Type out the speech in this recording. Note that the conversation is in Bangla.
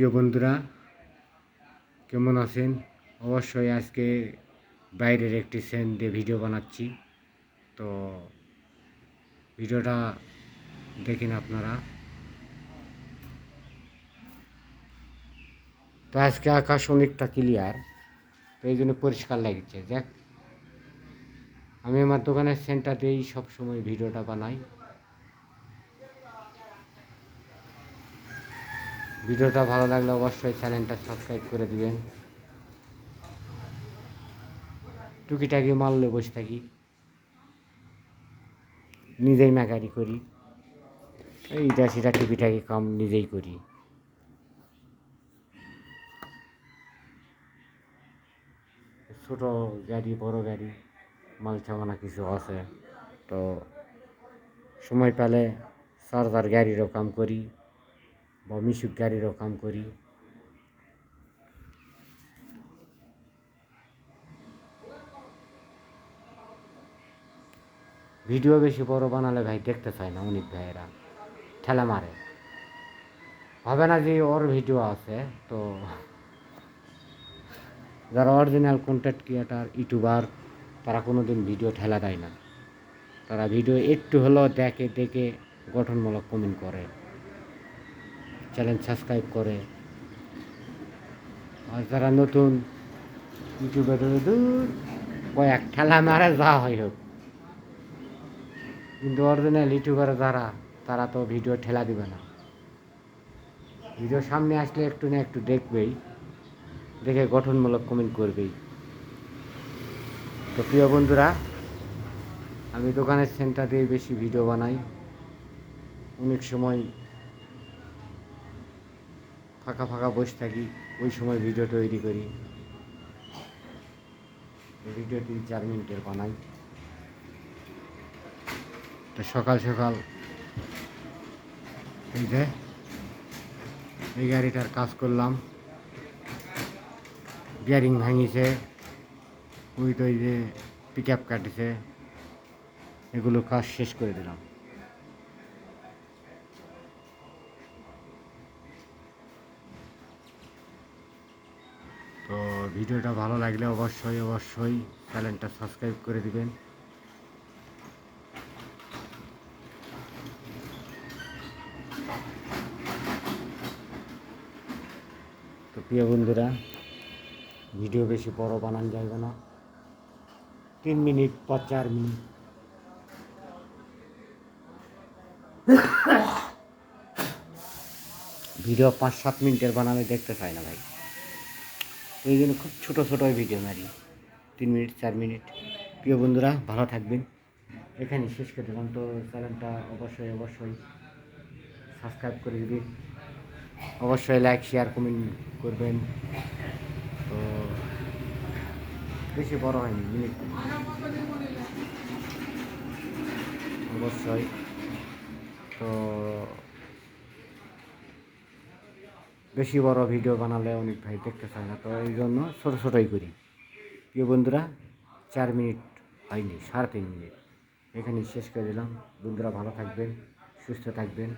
প্রিয় বন্ধুরা, কেমন আছেন? অবশ্যই আজকে বাইরের একটি সেন্ট দিয়ে ভিডিও বানাচ্ছি। তো ভিডিওটা দেখেন আপনারা। তো আজকে আকাশ অনেকটা ক্লিয়ার তো এই জন্য পরিষ্কার লাগছে। দেখ আমি আমার দোকানের সেন্টারতেই সবসময় ভিডিওটা বানাই। ভিডিওটা ভালো লাগলে অবশ্যই চ্যানেলটা সাবস্ক্রাইব করে দিবেন। টুকিটাকি মারলে বসে থাকি। নিজেই মেকারি করি। এইটা সেটা টুকিটাকি কাম নিজেই করি। ছোট গাড়ি, বড় গাড়ি মাল ছামানা কিছু আছে। তো সময় পেলে সারদার গাড়িরও কাম করি। বা মিশুক গাড়িরও কাম করি। ভিডিও বেশি বড় বানালে ভাই দেখতে চায় না অনেক ভাইয়েরা। ঠেলা মারে। হবে না যে ওর ভিডিও আছে, তো যারা অরিজিনাল কন্টেন্ট ক্রিয়েটার ইউটিউবার তারা কোনো দিন ভিডিও ঠেলা দেয় না। তারা ভিডিও একটু হলেও দেখে দেখে গঠনমূলক কমেন্ট করে। চ্যানেল সাবস্ক্রাইব করে। আর যারা নতুন ইউটিউবে দূর কয়েক ঠেলা মারে যা হয় হোক। কিন্তু অরিজিনাল ইউটিউবার যারা, তারা তো ভিডিও ঠেলা দিবে না। ভিডিও সামনে আসলে একটু না একটু দেখবেই, দেখে গঠনমূলক কমেন্ট করবেই। তো প্রিয় বন্ধুরা, আমি দোকানের সেন্টার দিয়ে বেশি ভিডিও বানাই। অনেক সময় ফাঁকা ফাঁকা বসে থাকি, ওই সময় ভিডিও তৈরি করি। ভিডিও তিন চার মিনিটের বানাই। তো সকাল সকাল এই যে, এই গাড়িটার কাজ করলাম। বিয়ারিং ভাঙিছে, ওই তো ওই যে পিক আপ কাটিছে। এগুলো কাজ শেষ করে দিলাম তো ভিডিওটা ভালো লাগলে অবশ্যই অবশ্যই চ্যানেলটা সাবস্ক্রাইব করে দিবেন। তো প্রিয় বন্ধুরা, ভিডিও বেশি বড় বানান যাবে না। তিন মিনিট বা চার মিনিট। ভিডিও পাঁচ সাত মিনিটের বানালে দেখতে চাই না ভাই। এই জন্য খুব ছোটো ছোটো ভিডিও মারি। তিন মিনিট, চার মিনিট। প্রিয় বন্ধুরা, ভালো থাকবেন। এখানে শেষ করে দিলাম তো চ্যানেলটা অবশ্যই অবশ্যই সাবস্ক্রাইব করে দিবেন। অবশ্যই লাইক শেয়ার কমেন্ট করবেন। তো বেশি বড় হয়নি, মিনিট। অবশ্যই। তো বেশি বড় ভিডিও বানালে অনেক ভাই দেখতে চায় না, তো এই জন্য ছোটো ছোটোই করি। প্রিয় বন্ধুরা, চার মিনিট হয়নি, সাড়ে তিন মিনিট। এখানে শেষ করে দিলাম। বন্ধুরা ভালো থাকবেন, সুস্থ থাকবেন।